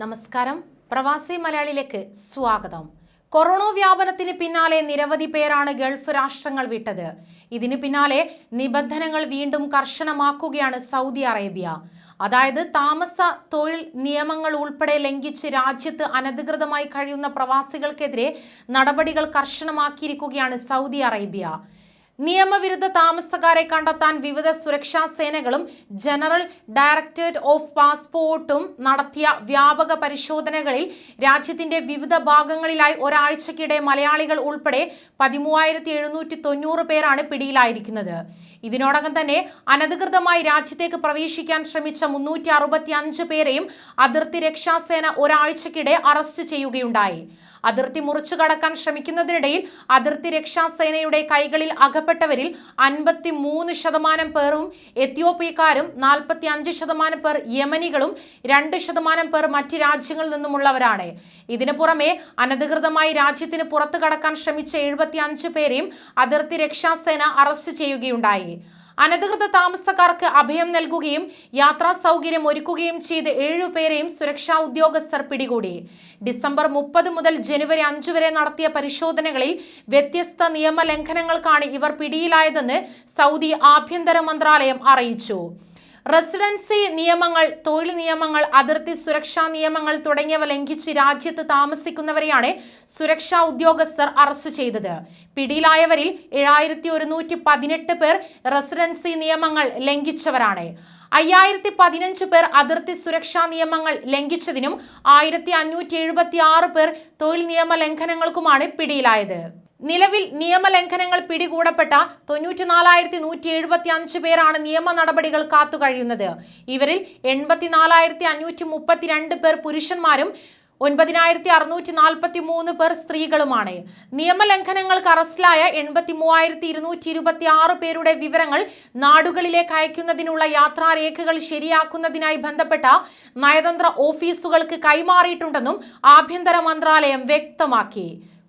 നമസ്കാരം. പ്രവാസി മലയാളിയിലേക്ക് സ്വാഗതം. കൊറോണ വ്യാപനത്തിന് പിന്നാലെ നിരവധി പേരാണ് ഗൾഫ് രാഷ്ട്രങ്ങൾ വിട്ടത്. ഇതിന് പിന്നാലെ നിബന്ധനകൾ വീണ്ടും കർശനമാക്കുകയാണ് സൗദി അറേബ്യ. അതായത് താമസ തൊഴിൽ നിയമങ്ങൾ ഉൾപ്പെടെ ലംഘിച്ച് രാജ്യത്ത് അനധികൃതമായി കഴിയുന്ന പ്രവാസികൾക്കെതിരെ നടപടികൾ കർശനമാക്കിയിരിക്കുകയാണ് സൗദി അറേബ്യ. നിയമവിരുദ്ധ താമസക്കാരെ കണ്ടെത്താൻ വിവിധ സുരക്ഷാ സേനകളും ജനറൽ ഡയറക്ടറേറ്റ് ഓഫ് പാസ്പോർട്ടും നടത്തിയ വ്യാപക പരിശോധനകളിൽ രാജ്യത്തിന്റെ വിവിധ ഭാഗങ്ങളിലായി ഒരാഴ്ചക്കിടെ മലയാളികൾ ഉൾപ്പെടെ പതിമൂവായിരത്തി എഴുന്നൂറ്റി തൊണ്ണൂറ് പേരാണ് പിടിയിലായിരിക്കുന്നത്. ഇതിനോടകം തന്നെ അനധികൃതമായി രാജ്യത്തേക്ക് പ്രവേശിക്കാൻ ശ്രമിച്ച മുന്നൂറ്റി അറുപത്തി അഞ്ച് പേരെയും അതിർത്തി രക്ഷാസേന ഒരാഴ്ചക്കിടെ അറസ്റ്റ് ചെയ്യുകയുണ്ടായി. അതിർത്തി മുറിച്ചു കടക്കാൻ ശ്രമിക്കുന്നതിനിടയിൽ അതിർത്തി രക്ഷാസേനയുടെ കൈകളിൽ അകപ്പെട്ടവരിൽ അൻപത്തി മൂന്ന് ശതമാനം പേരും എത്യോപ്യക്കാരും നാൽപ്പത്തി അഞ്ച് ശതമാനം പേർ യമനികളും രണ്ട് ശതമാനം പേർ മറ്റ് രാജ്യങ്ങളിൽ നിന്നുമുള്ളവരാണ്. ഇതിനു പുറമെ അനധികൃതമായി രാജ്യത്തിന് പുറത്തു കടക്കാൻ ശ്രമിച്ച എഴുപത്തി അഞ്ച് പേരെയും അതിർത്തി രക്ഷാസേന അറസ്റ്റ് ചെയ്യുകയുണ്ടായി. അനധികൃത താമസക്കാർക്ക് അഭയം നൽകുകയും യാത്രാ സൗകര്യം ഒരുക്കുകയും ചെയ്ത് ഏഴുപേരെയും സുരക്ഷാ ഉദ്യോഗസ്ഥർ പിടികൂടി. ഡിസംബർ മുപ്പത് മുതൽ ജനുവരി അഞ്ച് വരെ നടത്തിയ പരിശോധനകളിൽ വ്യത്യസ്ത നിയമലംഘനങ്ങൾക്കാണ് ഇവർ പിടിയിലായതെന്ന് സൗദി ആഭ്യന്തര മന്ത്രാലയം അറിയിച്ചു. റെസിഡൻസി നിയമങ്ങൾ തൊഴിൽ നിയമങ്ങൾ അതിർത്തി സുരക്ഷാ നിയമങ്ങൾ തുടങ്ങിയവ ലംഘിച്ച് രാജ്യത്ത് താമസിക്കുന്നവരെയാണ് സുരക്ഷാ ഉദ്യോഗസ്ഥർ അറസ്റ്റ് ചെയ്തത്. പിടിയിലായവരിൽ ഏഴായിരത്തി ഒരുന്നൂറ്റി പതിനെട്ട് പേർ റെസിഡൻസി നിയമങ്ങൾ ലംഘിച്ചവരാണ്. അയ്യായിരത്തി പതിനഞ്ച് പേർ അതിർത്തി സുരക്ഷാ നിയമങ്ങൾ ലംഘിച്ചതിനും ആയിരത്തി അഞ്ഞൂറ്റി എഴുപത്തി ആറ് പേർ തൊഴിൽ നിയമ ലംഘനങ്ങൾക്കുമാണ് പിടിയിലായത്. നിലവിൽ നിയമലംഘനങ്ങൾ പിടികൂടപ്പെട്ട തൊണ്ണൂറ്റിനാലായിരത്തി നൂറ്റി എഴുപത്തി അഞ്ച് പേരാണ് നിയമ നടപടികൾ കാത്തുകഴിയുന്നത്. ഇവരിൽ എൺപത്തിനാലായിരത്തി അഞ്ഞൂറ്റി മുപ്പത്തിരണ്ട് പേർ പുരുഷന്മാരും ഒൻപതിനായിരത്തി അറുന്നൂറ്റി നാൽപ്പത്തി മൂന്ന് പേർ സ്ത്രീകളുമാണ്. നിയമലംഘനങ്ങൾക്ക് അറസ്റ്റിലായ എൺപത്തി മൂവായിരത്തി ഇരുന്നൂറ്റി ഇരുപത്തി ആറ് പേരുടെ വിവരങ്ങൾ നാടുകളിലേക്ക് അയക്കുന്നതിനുള്ള യാത്രാരേഖകൾ ശരിയാക്കുന്നതിനായി ബന്ധപ്പെട്ട നയതന്ത്ര ഓഫീസുകൾക്ക് കൈമാറിയിട്ടുണ്ടെന്നും ആഭ്യന്തര മന്ത്രാലയം വ്യക്തമാക്കി.